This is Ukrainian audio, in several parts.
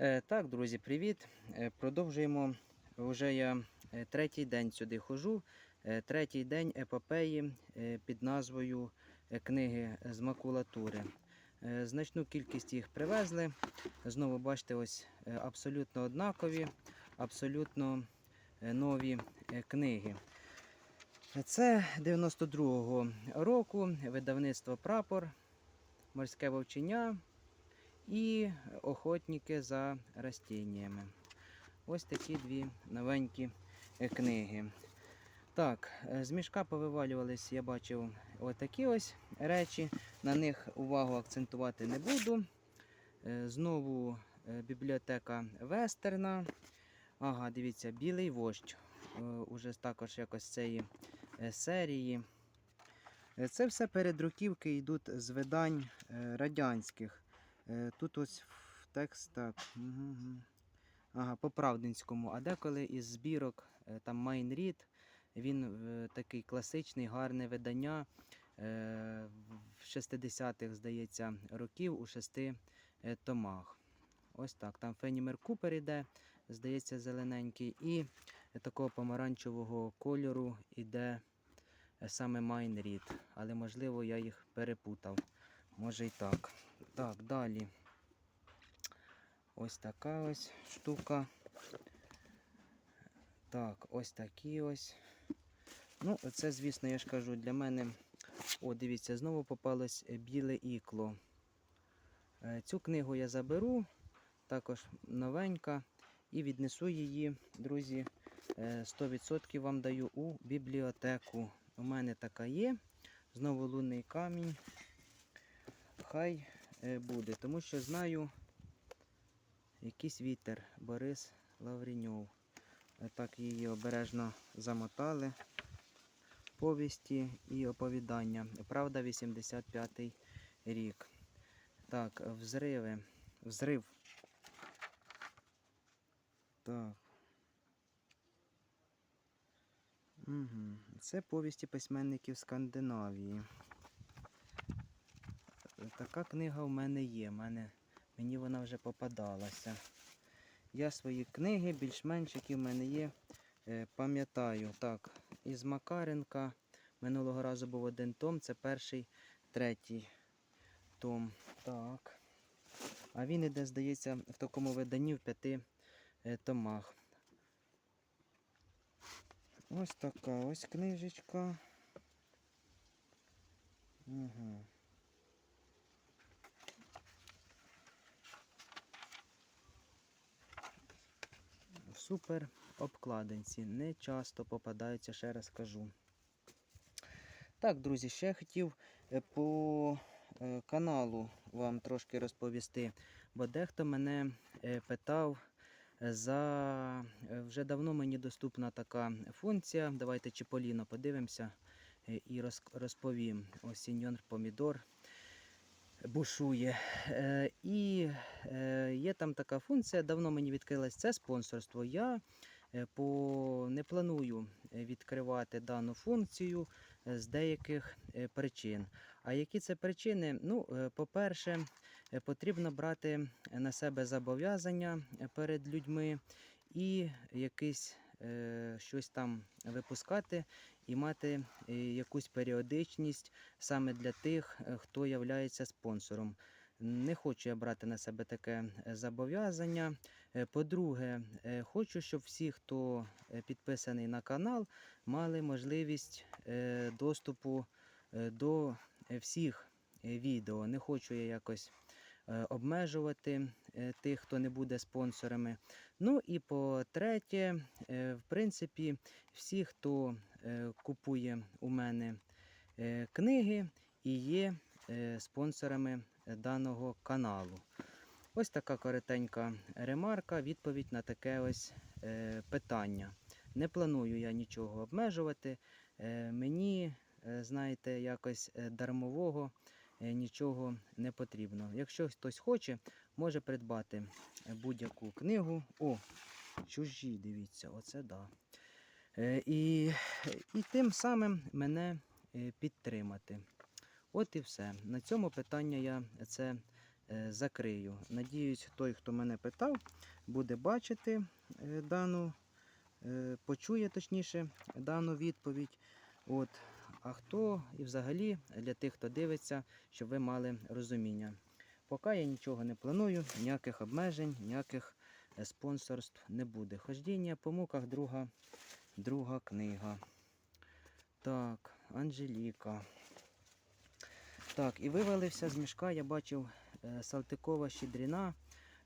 Е, Так, друзі, привіт. Е, Продовжуємо. Вже я е, третій день сюди хожу. Третій день епопеї під назвою книги з макулатури. Значну кількість їх привезли. Знову бачите, ось абсолютно однакові, абсолютно нові книги. Це 92-го року видавництво Прапор, морське вовчення і охотники за растіннями. Ось такі дві новенькі е, книги. Так, е, з мішка повивалювались, я бачив отакі ось речі. На них увагу акцентувати не буду. Е, Знову бібліотека Вестерна. Ага, дивіться, білий вождь. Уже також якось цієї серії. Це все передруківки йдуть з видань радянських. Е, Тут ось в текст так. Ага, по Правдинському. А деколи із збірок е, там Майнрід. Він е, такий класичний, гарне видання в 60-х, здається, років у шести томах. Ось так. Там Фенімер Купер іде, здається, зелененький, і такого помаранчевого кольору іде саме Майнрід. Але можливо я їх перепутав. Може і так. Так, далі. Ось така ось штука. Так, ось такі ось. Ну, це, звісно, я ж кажу, для мене. О, дивіться, знову попалось е, біле ікло. Е, Цю книгу я заберу, також новенька, і віднесу її, друзі, е, 100% вам даю у бібліотеку. У мене така є. Знову лунний камінь. Хай е, буде, тому що знаю якийсь вітер Борис Лавріньов. Е, Так її обережно замотали. Повісті і оповідання. Правда, 85-й рік. Так, взриви. Взрив. Так. Угу. Це повісті письменників Скандинавії. Така книга в мене є. Мене, мені вона вже попадалася. Я свої книги, більш-менш, які в мене є, е, пам'ятаю. Так, із Макаренка. Минулого разу був один том, це перший, третій том. Так. А він іде, здається, в такому виданні в п'яти е, томах. Ось така ось книжечка. Угу. Супер обкладинці. Не часто попадаються, ще раз кажу. Так, друзі, ще хотів е, по е, каналу вам трошки розповісти, бо дехто мене е, питав за вже давно мені доступна така функція. Давайте Чіполіно подивимося і розповім. Ось сіньор помідор бушує. Е, І е, є там така функція, давно мені відкрилась це спонсорство. Я е, по, не планую відкривати дану функцію е, з деяких е, причин. А які це причини? Ну, по-перше, потрібно брати на себе зобов'язання перед людьми і якийсь щось там випускати і мати е, якусь періодичність саме для тих, е, хто є спонсором. Не хочу я брати на себе таке е, зобов'язання. Е, По-друге, е, хочу, щоб всі, хто е, підписаний на канал, мали можливість е, доступу е, до е, всіх е, відео. Не хочу я якось е, обмежувати е, тих, хто не буде спонсорами. Ну і по-третє, е, в принципі, всі, хто е, купує у мене е, книги і є е, спонсорами е, даного каналу. Ось така коротенька ремарка, відповідь на таке ось е, питання. Не планую я нічого обмежувати. Е, мені, е, знаєте, якось е, дармового е, нічого не потрібно. Якщо хтось хоче, може придбати е, будь-яку книгу. О, чужі, дивіться, оце да. Е, і, і тим самим мене е, підтримати. От і все. На цьому питання я це е, закрию. Надіюсь, той, хто мене питав, буде бачити е, дану, е, почує точніше дану відповідь. От. А хто і взагалі для тих, хто дивиться, щоб ви мали розуміння. Поки я нічого не планую, ніяких обмежень, ніяких е, спонсорств не буде. Хождіння по муках друга, друга книга. Так, Анжеліка. Так, і вивалився з мішка, я бачив е, Салтикова щедріна,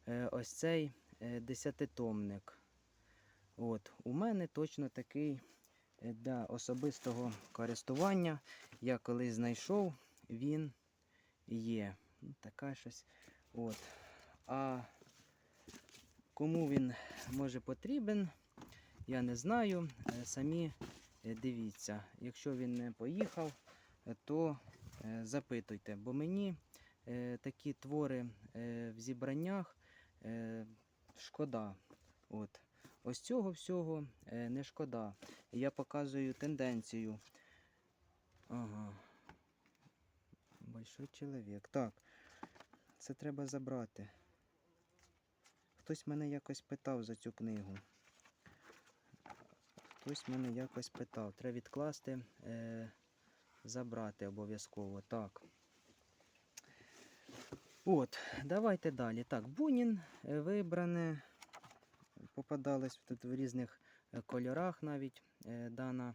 е, ось цей десятитомник. От, у мене точно такий для особистого користування. Я колись знайшов, він є. Ну, така щось. От. А кому він може потрібен, я не знаю. Е, Самі е, дивіться. Якщо він не поїхав, е, то е, запитуйте, бо мені е, такі твори е, в зібраннях е, шкода. От. Ось цього всього е, не шкода. Я показую тенденцію. Ага. Большой чоловік. Так. Це треба забрати. Хтось мене якось питав за цю книгу. Хтось мене якось питав. Треба відкласти, е, забрати обов'язково. Так. От, давайте далі. Так, Бунін е, вибране. Попадалось тут в різних е, кольорах навіть е, дана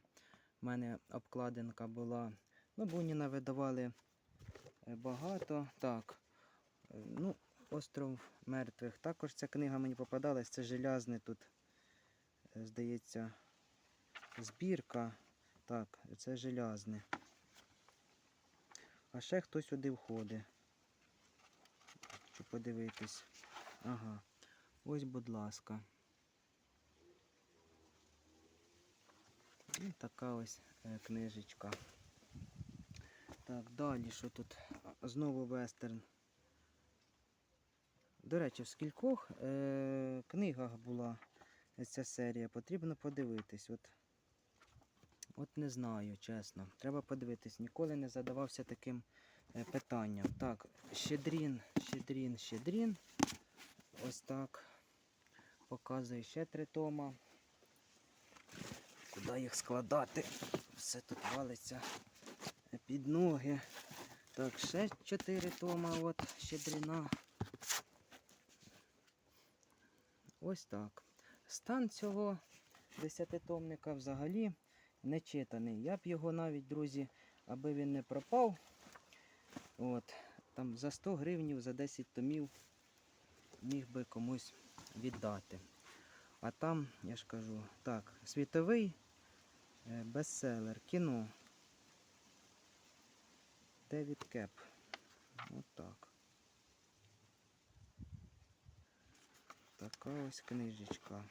в мене обкладинка була. Ну, Буніна видавали е, багато. Так. Ну, Остров мертвих. Також ця книга мені попадалась. Це желязне тут, здається, збірка. Так, це желязне. А ще хтось сюди входить. Хочу подивитись. Ага. Ось, будь ласка. І така ось е, книжечка. Так, далі що тут? Знову вестерн. До речі, в скількох е- книгах була ця серія. Потрібно подивитись. От, от не знаю, чесно. Треба подивитись. Ніколи не задавався таким е, питанням. Так, щедрін, щедрін, щедрін. Ось так. Показує ще три тома. Куди їх складати? Все тут валиться під ноги. Так, ще чотири тома, от щедріна. Ось так. Стан цього десятитомника взагалі не читаний. Я б його навіть, друзі, аби він не пропав. От, там за 100 гривнів, за 10 томів міг би комусь віддати. А там, я ж кажу, так, світовий бестселер, кіно. Девід Кеп. От так. Така ось книжечка.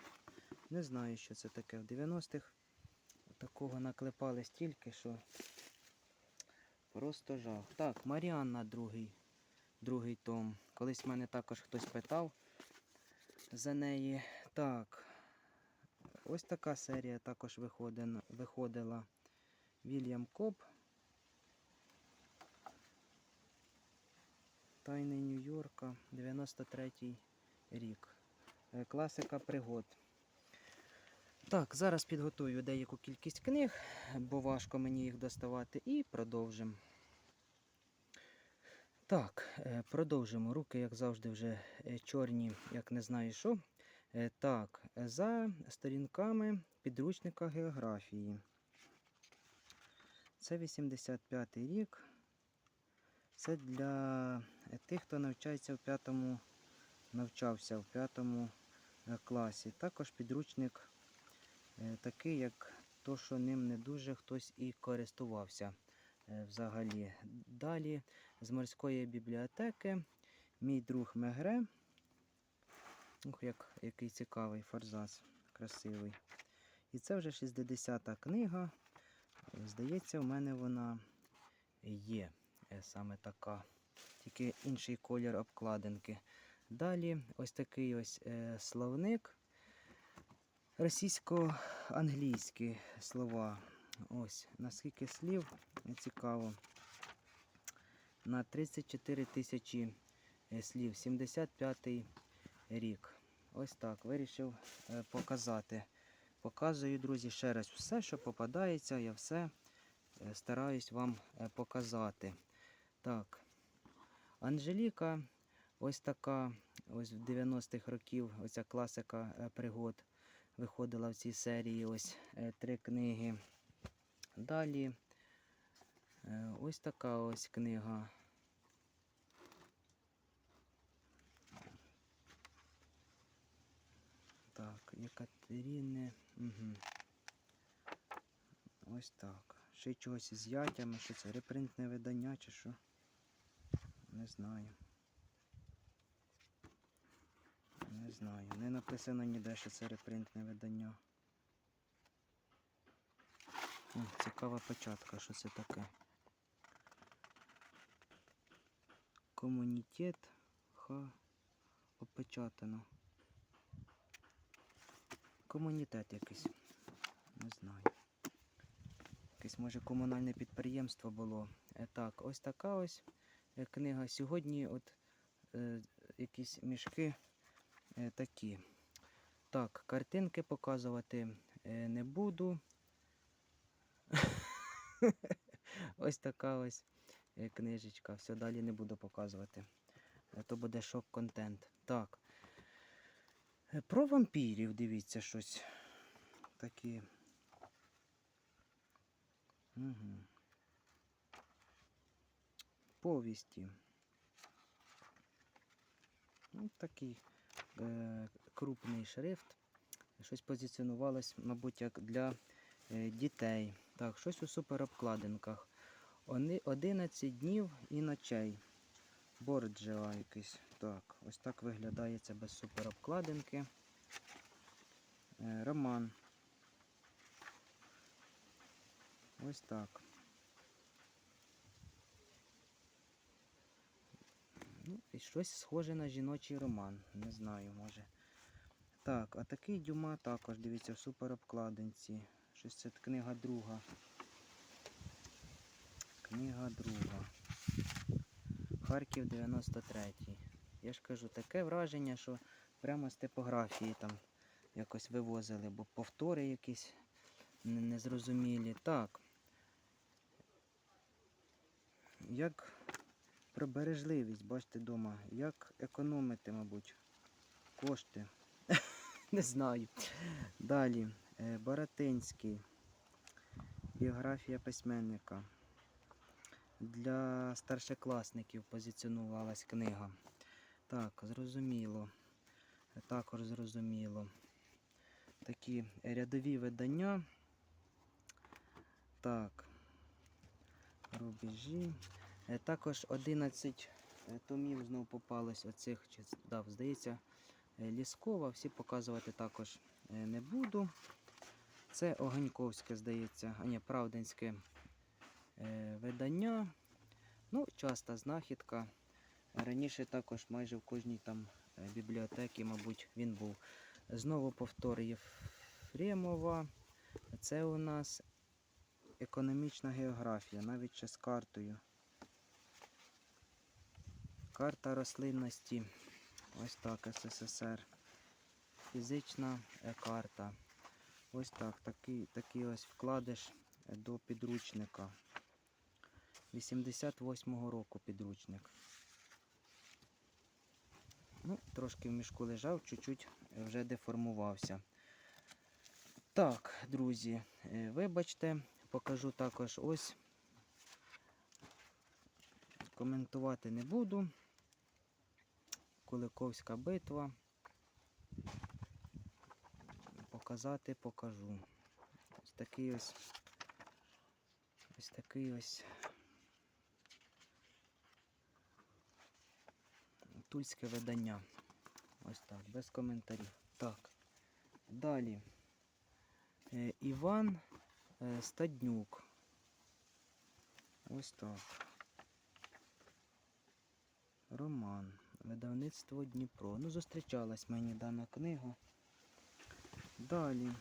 Не знаю, що це таке. В 90-х такого наклепали стільки, що просто жах. Так, Маріанна другий, другий том. Колись мене також хтось питав за неї. Так. Ось така серія також виходила. Вільям Коп. Тайни Нью-Йорка, 93-й рік. Е, Класика пригод. Так, зараз підготую деяку кількість книг, бо важко мені їх доставати, і продовжимо. Так, е, продовжимо. Руки, як завжди, вже е, чорні, як не знаю що. Е, Так, за сторінками підручника географії. Це 85-й рік. Це для е, тих, хто навчається в п'ятому, навчався в п'ятому е, класі. Також підручник такий, як то, що ним не дуже хтось і користувався взагалі. Далі з морської бібліотеки мій друг Мегре. Як, який цікавий форзац, красивий. І це вже 60-та книга. Е, Здається, в мене вона є е, саме така. Тільки інший колір обкладинки. Далі ось такий ось е, словник. Російсько-англійські слова. Ось, наскільки слів цікаво. На 34 тисячі е, слів. 75-й рік. Ось так. Вирішив е, показати. Показую, друзі, ще раз все, що попадається, я все е, стараюсь вам е, показати. Так. Анжеліка, ось така, ось в 90-х років, оця класика пригод виходила в цій серії. Ось три книги. Далі ось така ось книга. Так, Екатерини. Угу. Ось так. Ще чогось з ятями, що це репринтне видання чи що. Не знаю. Не знаю. Не написано ніде, що це репринтне видання. О, цікава початка, що це таке. Комунітет ха опечатано. Комунітет якийсь. Не знаю. Якесь може комунальне підприємство було. Е, так, ось така ось е, книга. Сьогодні от е, якісь мішки е, такі. Так, картинки показувати е, не буду. ось така ось е, книжечка. Все далі не буду показувати. То буде шок-контент. Так. Е, Про вампірів дивіться щось. Такі. Угу. Повісті. Ну, такий е, крупний шрифт. Щось позиціонувалось, мабуть, як для е, дітей. Так, щось у суперобкладинках. Они 11 днів і ночей. Борджева якийсь. Так, ось так виглядає це без суперобкладинки. Е, роман. Ось так. Ну, і щось схоже на жіночий роман. Не знаю, може. Так, а такий дюма також, дивіться, в суперобкладинці. Щось це книга друга. Книга друга. Харків 93. Я ж кажу, таке враження, що прямо з типографії там якось вивозили, бо повтори якісь незрозумілі. Так. Як про бережливість, бачите вдома, як економити, мабуть, кошти. Не знаю. Далі. е, Баратинський. Біографія письменника. Для старшокласників позиціонувалась книга. Так, зрозуміло. Також зрозуміло. Такі рядові видання. Так. Рубежі. Е, Також 11 е, томів знов попалось оцих, чи з- да, здається, е, Ліскова. Всі показувати також не буду. Це Оганьковське, здається, а ні, Правдинське е, видання. Ну, часта знахідка. Раніше також майже в кожній там е, бібліотеці, мабуть, він був. Знову повтор Єфремова. Це у нас економічна географія, навіть ще з картою. Карта рослинності. Ось так, СССР. Фізична е, карта. Ось так, такий, такий ось вкладиш е, до підручника. 88-го року підручник. Ну, трошки в мішку лежав, чуть-чуть вже деформувався. Так, друзі, е, вибачте, покажу також ось. Коментувати не буду. Куликовська битва. Показати покажу. Ось такий ось. Ось такий ось. Тульське видання. Ось так, без коментарів. Так. Далі. Е, Іван е, Стаднюк. Ось так. Роман. Видавництво Дніпро. Ну, зустрічалась мені дана книга. Далі.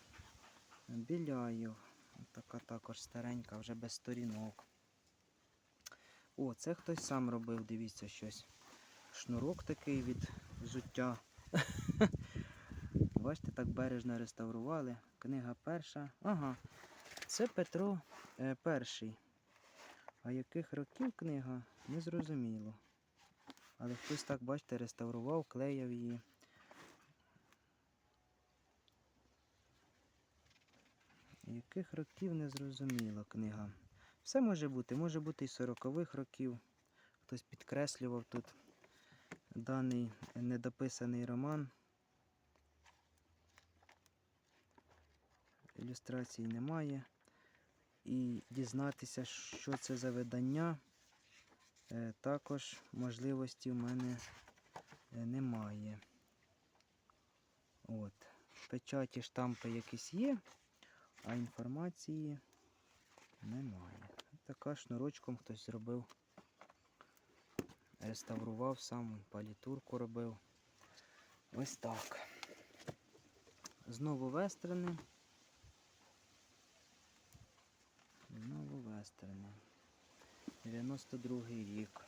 Біляєв. Така також старенька, вже без сторінок. О, це хтось сам робив, дивіться щось. Шнурок такий від взуття. Бачите, так бережно реставрували. Книга перша. Ага. Це Петро е, перший. А яких років книга, не зрозуміло. Але хтось так, бачите, реставрував, клеяв її. Яких років не зрозуміло книга. Все може бути, може бути і 40-х років. Хтось підкреслював тут даний недописаний роман. Ілюстрацій немає. І дізнатися, що це за видання, е, також можливості в мене е, немає. От. Печаті штампи якісь є, а інформації немає. Така шнурочком хтось зробив. Реставрував сам, палітурку робив. Ось так. Знову вестерни. Знову вестерни. 92 рік.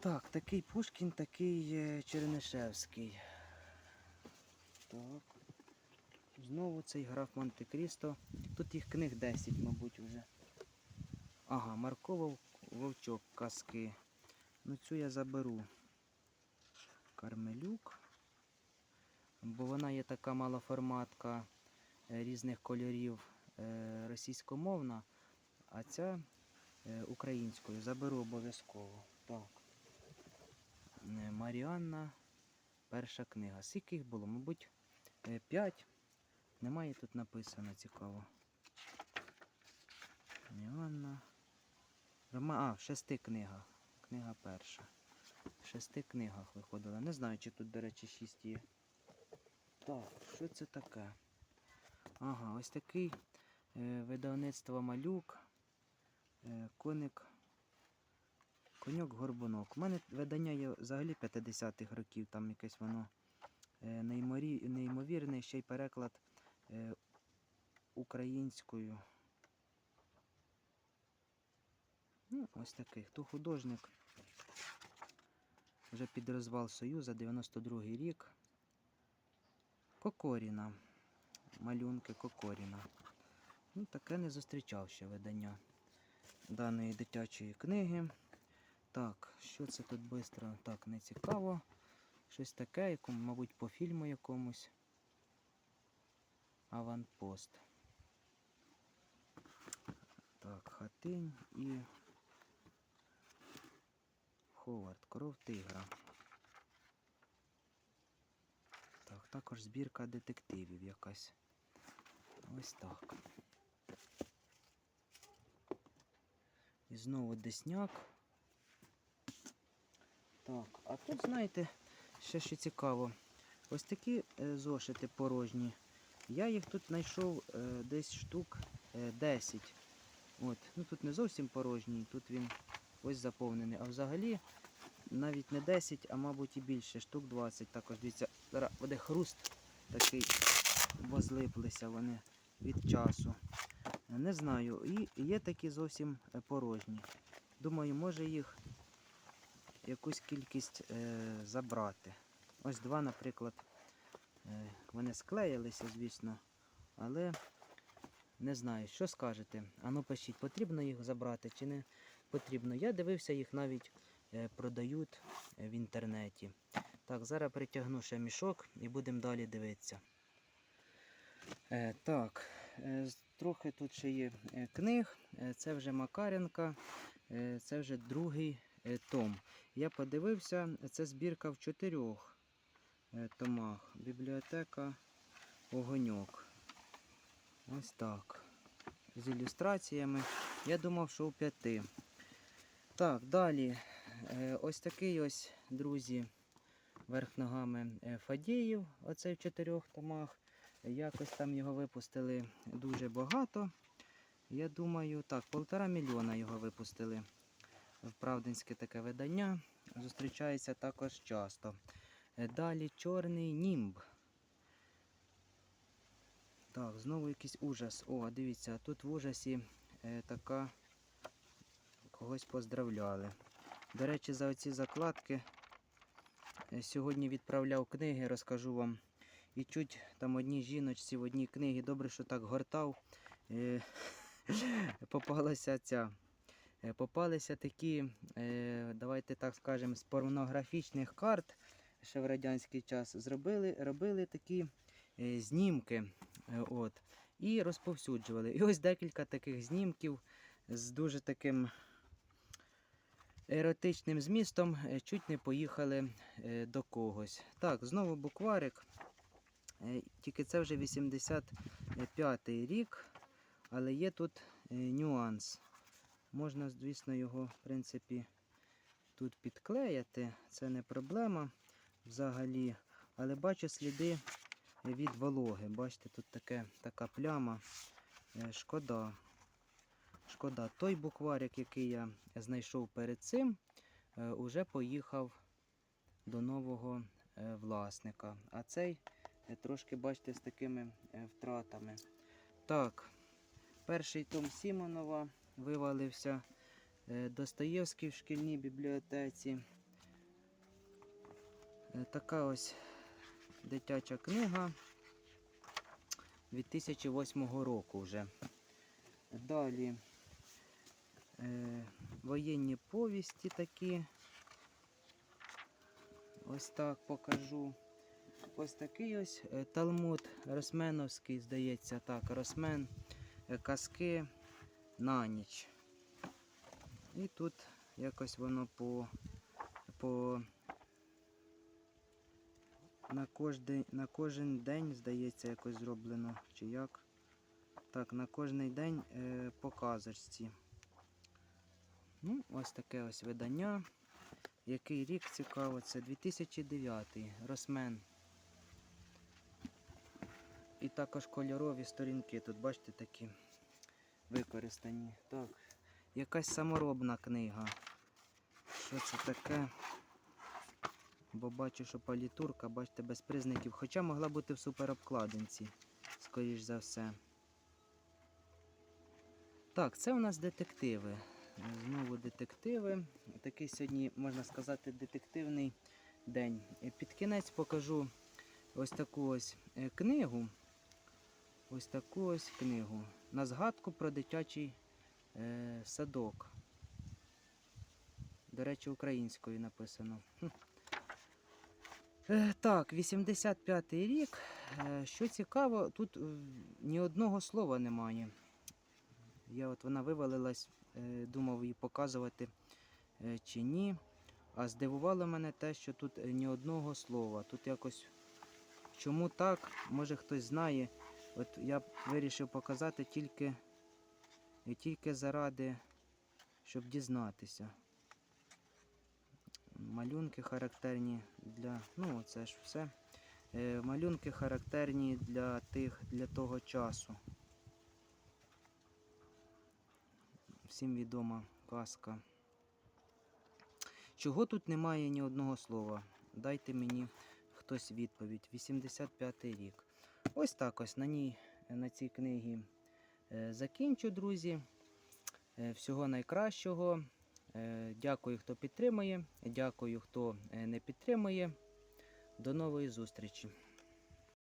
Так, такий Пушкін, такий е, Чернишевський. Так. Знову цей граф Монте-Крісто. Тут їх книг 10, мабуть, вже. Ага, Маркова Вовчок казки. Ну цю я заберу. Кармелюк. Бо вона є така малоформатка е, різних кольорів е, російськомовна, а ця е, українською. Заберу обов'язково. Так. Маріанна. Перша книга. Скільки їх було? Мабуть, 5. Немає тут написано цікаво. Маріанна. Рома... А, шести книгах. Книга перша. В шести книгах виходила. Не знаю, чи тут, до речі, шість є. Так, що це таке? Ага, ось такий е, видавництво малюк. Е, коник. Коньок горбунок. У мене видання є взагалі 50-х років, там якесь воно е, неймовірне, ще й переклад е, українською. Ну, ось такий. Хто художник? Вже під розвал Союза, 92-й рік. Кокоріна. Малюнки Кокоріна. Ну, таке не зустрічав ще видання даної дитячої книги. Так, що це тут швидко? Так, не цікаво. Щось таке, якому, мабуть, по фільму якомусь. Аванпост. Так, хатинь і Ховард, кров тигра. Так, також збірка детективів якась. Ось так. І знову десняк. Так, а тут, знаєте, ще що цікаво. Ось такі е, зошити порожні. Я їх тут знайшов е, десь штук е, 10. От. Ну тут не зовсім порожній, тут він ось заповнений. А взагалі навіть не 10, а мабуть і більше, штук 20. Також дивіться, зараз буде хруст такий, бо злиплися вони від часу. Не знаю. І є такі зовсім е, порожні. Думаю, може їх якусь кількість е, забрати. Ось два, наприклад. Е, вони склеїлися, звісно, але не знаю, що скажете. Ану пишіть, потрібно їх забрати чи не потрібно. Я дивився, їх навіть е, продають е, в інтернеті. Так, зараз притягну ще мішок і будемо далі дивитися. Е, так, трохи тут ще є книг. Це вже Макаренка, це вже другий том. Я подивився, це збірка в чотирьох томах. Бібліотека Огоньок. Ось так. З ілюстраціями. Я думав, що у п'яти. Так, далі. Е, Ось такий ось, друзі, верх ногами е, Фадіїв. Оцей в чотирьох томах. Якось там його випустили дуже багато. Я думаю, так, полтора мільйона його випустили. В Правдинське таке видання. Зустрічається також часто. Е, Далі чорний німб. Так, знову якийсь ужас. О, дивіться, тут в ужасі така когось поздравляли. До речі, за оці закладки е, сьогодні відправляв книги, розкажу вам. І чуть там одній жіночці в одній книгі, добре, що так гортав. е, Попалася ця. е, Попалися такі, давайте так скажемо, з порнографічних карт ще в радянський час. Зробили, робили такі знімки. От, і розповсюджували. І ось декілька таких знімків з дуже таким еротичним змістом е, чуть не поїхали е, до когось. Так, знову букварик. Е, Тільки це вже 85-й рік, але є тут нюанс. Можна, звісно, його, в принципі, тут підклеяти, це не проблема взагалі. Але бачу сліди від вологи. Бачите, тут таке, така пляма. Шкода. Шкода. Той букварик, який я знайшов перед цим, е, уже поїхав до нового е, власника. А цей е, трошки, бачите, з такими втратами. Так, перший том Сімонова вивалився. Достоєвський в шкільній бібліотеці. Така ось дитяча книга 2008 року вже. Далі воєнні повісті такі. Ось так покажу. Ось такий ось е, Талмуд Росменовський, здається, так, Росмен, е, казки на ніч. І тут якось воно по, по на кожен, на кожен день, здається, якось зроблено. Чи як? Так, на кожний день е, по казочці. Ну, ось таке ось видання. Який рік цікаво, це 2009 Росмен. І також кольорові сторінки. Тут бачите такі використані. Так, якась саморобна книга. Що це таке? Бо бачу, що палітурка, бачите, без признаків. Хоча могла бути в суперобкладинці, скоріш за все. Так, це у нас детективи. Знову детективи. Такий сьогодні, можна сказати, детективний день. Під кінець покажу ось таку ось е, книгу. Ось таку ось книгу. На згадку про дитячий е, садок. До речі, українською написано. Е, Так, 85-й рік. Е, Що цікаво, тут ні одного слова немає. Я от вона вивалилась, думав її показувати е, чи ні. А здивувало мене те, що тут е, ні одного слова. Тут якось чому так, може хтось знає. От я вирішив показати тільки, тільки заради, щоб дізнатися. Малюнки характерні для. Ну, це ж все. Е, малюнки характерні для тих, для того часу. Всім відома казка. Чого тут немає ні одного слова? Дайте мені хтось відповідь. 85-й рік. Ось так ось на ній, на цій книгі е, закінчу, друзі. Е, Всього найкращого. Е, Дякую, хто підтримує. Дякую, хто не підтримує. До нової зустрічі.